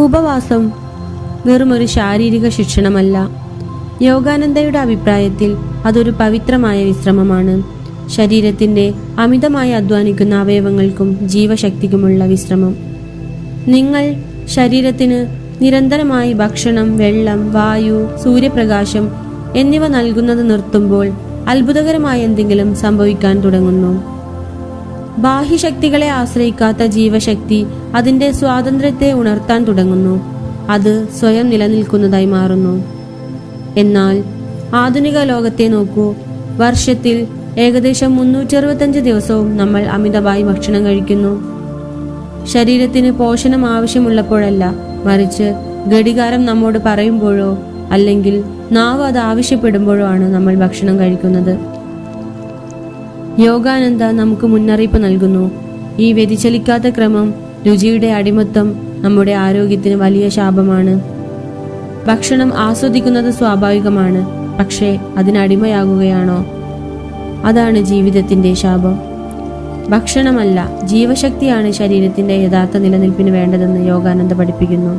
ഉപവാസം വെറുമൊരു ശാരീരിക ശിക്ഷണമല്ല. യോഗാനന്ദയുടെ അഭിപ്രായത്തിൽ അതൊരു പവിത്രമായ വിശ്രമമാണ്. ശരീരത്തിന്റെ അമിതമായി അധ്വാനിക്കുന്ന അവയവങ്ങൾക്കും ജീവശക്തിക്കുമുള്ള വിശ്രമം. നിങ്ങൾ ശരീരത്തിന് നിരന്തരമായി ഭക്ഷണം വെള്ളം വായു സൂര്യപ്രകാശം എന്നിവ നൽകുന്നത് നിർത്തുമ്പോൾ അത്ഭുതകരമായ എന്തെങ്കിലും സംഭവിക്കാൻ തുടങ്ങുന്നു. ബാഹ്യശക്തികളെ ആശ്രയിക്കാത്ത ജീവശക്തി അതിന്റെ സ്വാതന്ത്ര്യത്തെ ഉണർത്താൻ തുടങ്ങുന്നു. അത് സ്വയം നിലനിൽക്കുന്നതായി മാറുന്നു. എന്നാൽ ആധുനിക ലോകത്തെ നോക്കൂ. വർഷത്തിൽ ഏകദേശം മുന്നൂറ്റി അറുപത്തഞ്ച് ദിവസവും നമ്മൾ അമിതമായി ഭക്ഷണം കഴിക്കുന്നു. ശരീരത്തിന് പോഷണം ആവശ്യമുള്ളപ്പോഴല്ല മറിച്ച് ഘടികാരം നമ്മോട് പറയുമ്പോഴോ അല്ലെങ്കിൽ നാവ് അത് ആവശ്യപ്പെടുമ്പോഴോ ആണ് നമ്മൾ ഭക്ഷണം കഴിക്കുന്നത്. യോഗാനന്ദ നമുക്ക് മുന്നറിയിപ്പ് നൽകുന്നു. ഈ വ്യതിചലിക്കാത്ത ക്രമം രുചിയുടെ അടിമത്തം നമ്മുടെ ആരോഗ്യത്തിന് വലിയ ശാപമാണ്. ഭക്ഷണം ആസ്വദിക്കുന്നത് സ്വാഭാവികമാണ് പക്ഷേ അതിനടിമയാകുകയാണോ അതാണ് ജീവിതത്തിന്റെ ശാപം. ഭക്ഷണമല്ല ജീവശക്തിയാണ് ശരീരത്തിന്റെ യഥാർത്ഥ നിലനിൽപ്പിന് വേണ്ടതെന്ന് യോഗാനന്ദ പഠിപ്പിക്കുന്നു.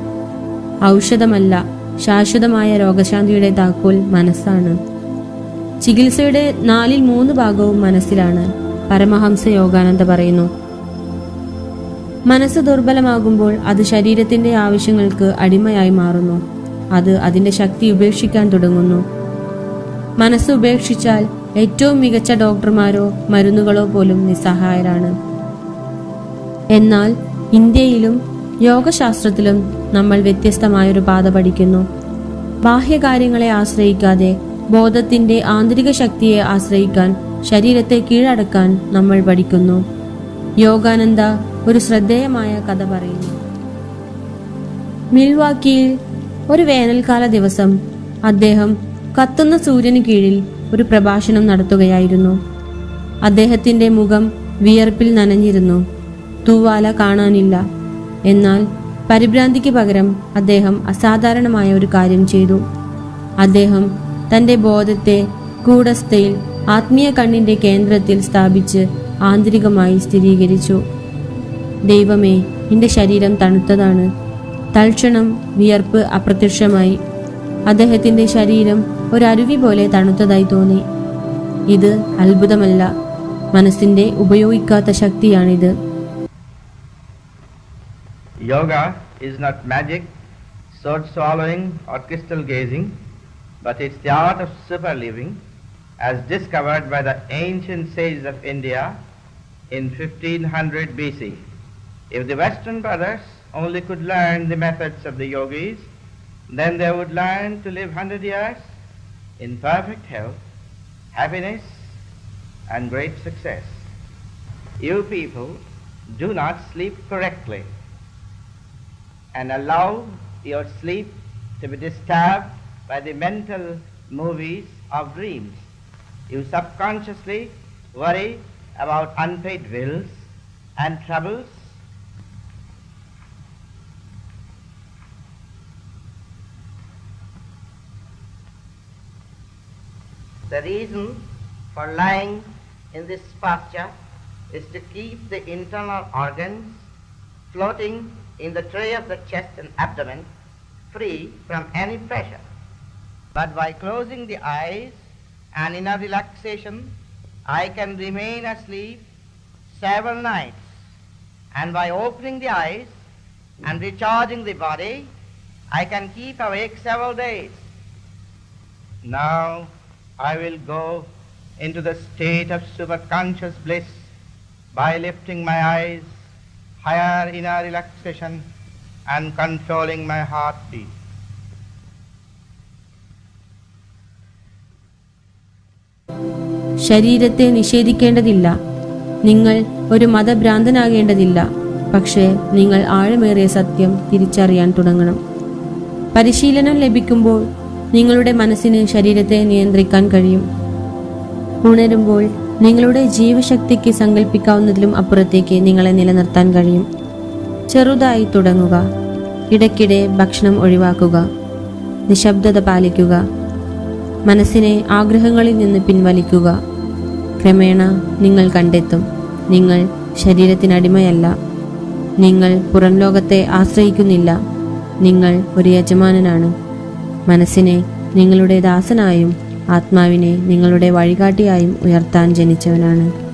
ഔഷധമല്ല ശാശ്വതമായ രോഗശാന്തിയുടെ താക്കോൽ മനസ്സാണ്. ചികിത്സയുടെ നാലിൽ മൂന്ന് ഭാഗവും മനസ്സിലാണ്. പരമഹംസ യോഗാനന്ദ പറയുന്നു. മനസ്സ് ദുർബലമാകുമ്പോൾ അത് ശരീരത്തിന്റെ ആവശ്യങ്ങൾക്ക് അടിമയായി മാറുന്നു. അത് അതിന്റെ ശക്തി ഉപേക്ഷിക്കാൻ തുടങ്ങുന്നു. മനസ്സ് ഉപേക്ഷിച്ചാൽ ഏറ്റവും മികച്ച ഡോക്ടർമാരോ മരുന്നുകളോ പോലും നിസ്സഹായരാണ്. എന്നാൽ ഇന്ത്യയിലും യോഗശാസ്ത്രത്തിലും നമ്മൾ വ്യത്യസ്തമായൊരു പാത പഠിക്കുന്നു. ബാഹ്യകാര്യങ്ങളെ ആശ്രയിക്കാതെ ബോധത്തിന്റെ ആന്തരിക ശക്തിയെ ആശ്രയിക്കാൻ ശരീരത്തെ കീഴടക്കാൻ നമ്മൾ പഠിക്കുന്നു. യോഗാനന്ദ ഒരു ശ്രദ്ധേയമായ കഥ പറയുന്നു. മിൽവാക്കിയിൽ ഒരു വേനൽക്കാല ദിവസം അദ്ദേഹം കത്തുന്ന സൂര്യന് കീഴിൽ ഒരു പ്രഭാഷണം നടത്തുകയായിരുന്നു. അദ്ദേഹത്തിന്റെ മുഖം വിയർപ്പിൽ നനഞ്ഞിരുന്നു. തൂവാല കാണാനില്ല. എന്നാൽ പരിഭ്രാന്തിക്ക് പകരം അദ്ദേഹം അസാധാരണമായ ഒരു കാര്യം ചെയ്തു. അദ്ദേഹം തന്റെ ബോധത്തെ കൂടസ്ഥയിൽ ആത്മീയ കണ്ണിന്റെ കേന്ദ്രത്തിൽ സ്ഥാപിച്ച് ആന്തരികമായി സ്ഥിരീകരിച്ചു. ദൈവമേ എന്റെ ശരീരം തണുത്തതാണ്. തൽക്ഷണം വിയർപ്പ് അപ്രത്യക്ഷമായി. അദ്ദേഹത്തിന്റെ ശരീരം ഒരരുവി പോലെ തണുത്തതായി തോന്നി. ഇത് അത്ഭുതമല്ല. മനസ്സിന്റെ ഉപയോഗിക്കാത്ത ശക്തിയാണിത്. Yoga is not magic sword swallowing or crystal gazing, but it's the art of super living as discovered by the ancient sages of India in 1500 BC. If the Western brothers only could learn the methods of the yogis, then they would learn to live 100 years in perfect health, happiness, and great success. You people do not sleep correctly and allow your sleep to be disturbed by the mental movies of dreams. You subconsciously worry about unpaid bills and troubles. The reason for lying in this posture is to keep the internal organs floating in the tray of the chest and abdomen free from any pressure. But by closing the eyes and in a relaxation, I can remain asleep several nights. And by opening the eyes and recharging the body, I can keep awake several days. Now I will go into the state of superconscious bliss by lifting my eyes higher inner relaxation and controlling my heartbeat. ശരീരത്തെ നിഷേധിക്കേണ്ടതില്ല. നിങ്ങൾ ഒരു മതഭ്രാന്തനാകേണ്ടതില്ല. പക്ഷേ നിങ്ങൾ ആഴമേറിയ സത്യം തിരിച്ചറിയാൻ തുടങ്ങണം. പരിശീലനം ലഭിക്കുമ്പോൾ നിങ്ങളുടെ മനസ്സിന് ശരീരത്തെ നിയന്ത്രിക്കാൻ കഴിയും. ഉണരുമ്പോൾ നിങ്ങളുടെ ജീവശക്തിക്ക് സങ്കല്പിക്കാവുന്നതിലും അപ്പുറത്തേക്ക് നിങ്ങളെ നിലനിർത്താൻ കഴിയും. ചെറുതായി തുടങ്ങുക. ഇടയ്ക്കിടെ ഭക്ഷണം ഒഴിവാക്കുക. നിശബ്ദത പാലിക്കുക. മനസ്സിനെ ആഗ്രഹങ്ങളിൽ നിന്ന് പിൻവലിക്കുക. ക്രമേണ നിങ്ങൾ കണ്ടെത്തും. നിങ്ങൾ ശരീരത്തിനടിമയല്ല നിങ്ങൾ പുറം ലോകത്തെ ആശ്രയിക്കുന്നില്ല. നിങ്ങൾ ഒരു യജമാനനാണ്. മനസ്സിനെ നിങ്ങളുടെ ദാസനായും ആത്മാവിനെ നിങ്ങളുടെ വഴികാട്ടിയായും ഉയർത്താൻ ജനിച്ചവനാണ്.